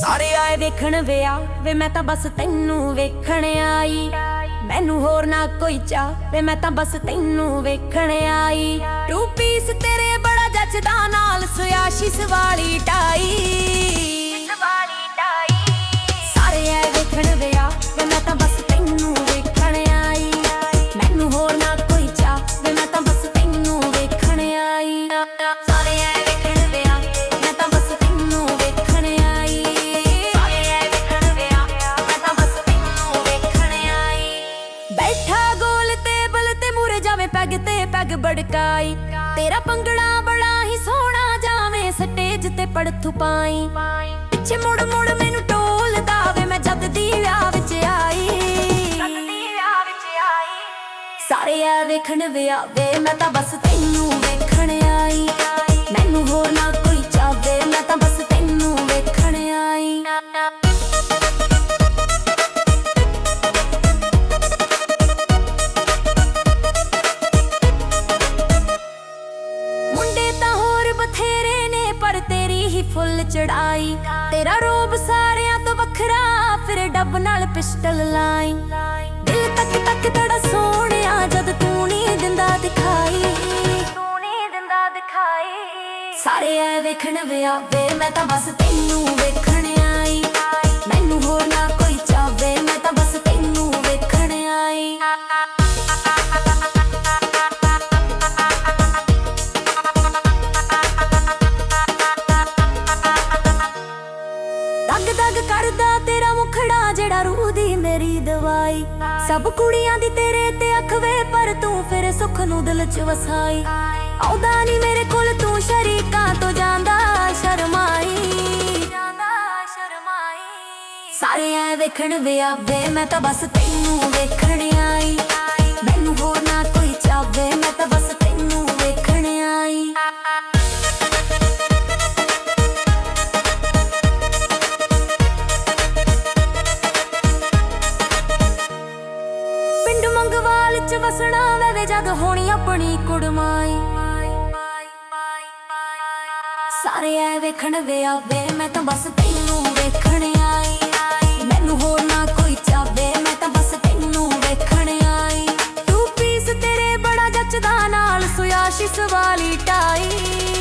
ਸਾਰੇ ਆਏ ਵੇਖਣ ਵਿਆ, ਵੇ ਮੈਂ ਤਾਂ ਬਸ ਤੈਨੂੰ ਵੇਖਣ ਆਈ। ਮੈਨੂੰ ਹੋਰ ਨਾ ਕੋਈ ਚਾ ਵੇ ਮੈਂ ਤਾਂ ਬਸ ਤੈਨੂੰ ਵੇਖਣ ਆਈ। ਟੂ ਪੀਸ ਤੇਰੇ ਬੜਾ ਜੱਜਦਾ ਨਾਲ ਸੁਆਸ਼ਿਸ ਵਾਲੀ ਟਾਈ। ਜਾਵੇਂ ਪੈਗ ਤੇ ਪੈਗ ਬੜਕਾਈ। ਤੇਰਾ ਪੰਗੜਾ ਬੜਾ ਹੀ ਸੋਹਣਾ ਜਾਵੇਂ ਸਟੇਜ ਤੇ ਪੜਥੂ ਪਾਈ। ਪਿੱਛੇ ਮੁੜ ਮੁੜ ਮੈਨੂੰ ਟੋਲਦਾ ਵੇ ਮੈਂ ਜਦ ਦੀ ਵਿਆਹ ਵਿੱਚ ਆਈ। ਸਾਰੇ ਆ ਵੇਖਣ ਵਿਆ ਵੇ ਮੈਂ ਤਾਂ ਬਸ ਤੈਨੂੰ ਵੇਖਣ ਆਈ। ਮੈਨੂੰ ਹੋਰ ਨਾ ਬਥੇਰੇ ਨੇ ਪਰ ਤੇਰੀ ਹੀ ਫੁੱਲ ਚੜਾਈ ਤੇਰਾ ਰੋਬ ਸਾਰਿਆਂ ਤੋਂ ਵੱਖਰਾ ਫਿਰ ਡੱਬ ਨਾਲ ਪਿਸਟਲ ਲਾਈ। ਦਿਲ ਤੱਕ ਤੱਕ ਤੜਾ ਸੋਹਣਿਆ ਜਦ ਤੂੰ ਨਹੀਂ ਦਿੰਦਾ ਦਿਖਾਈ। ਤੂੰ ਨਹੀਂ ਦਿੰਦਾ ਦਿਖਾਈ। ਸਾਰੇ ਐ ਵੇਖਣ ਵਿਆ ਵੇ ਮੈਂ ਤਾਂ ਬਸ ਤੈਨੂੰ ਵੇਖਣ ਦਗ ਕਰਦਾ ਤੇਰਾ ਮੁਖੜਾ ਜਿਹੜਾ ਰੂਹ ਦੀ ਮੇਰੀ ਦਵਾਈ। ਸਭ ਕੁੜੀਆਂ ਦੀ ਤੇਰੇ ਤੇ ਅੱਖ ਵੇ, ਪਰ ਤੂੰ ਫਿਰ ਸੁੱਖ ਨੂੰ ਦਿਲ ਚ ਵਸਾਈ। ਆਉਂਦਾ ਨਹੀਂ ਮੇਰੇ ਕੋਲ, ਤੂੰ ਸ਼ਰੀਕਾਂ ਤੋਂ ਜਾਂਦਾ ਸ਼ਰਮਾਈ। ਸ਼ਰਮਾਈ ਸਾਰੇ ਐ ਵੇਖਣ ਵਿਆ ਵੇ ਮੈਂ ਤਾਂ ਬਸ ਤੈਨੂੰ ਵੇਖਣ ਆਈ। ਜਦ ਹੋਣੀ ਆਪਣੀ ਕੁੜਮਾਈ। ਸਾਰੇ ਐ ਵੇਖਣ ਵੇ ਆਵੇ, ਮੈਂ ਤਾਂ ਬਸ ਤੈਨੂੰ ਵੇਖਣ ਆਈ। ਮੈਨੂੰ ਹੋਰ ਨਾ ਕੋਈ ਚਾਵੇ, ਮੈਂ ਤਾਂ ਬਸ ਤੈਨੂੰ ਵੇਖਣ ਆਈ। ਤੂੰ ਪੀਸ ਤੇਰੇ ਬੜਾ ਜੱਚਦਾ ਨਾਲ, ਸੁਆਸ਼ਿਸ ਵਾਲੀ ਟਾਈ।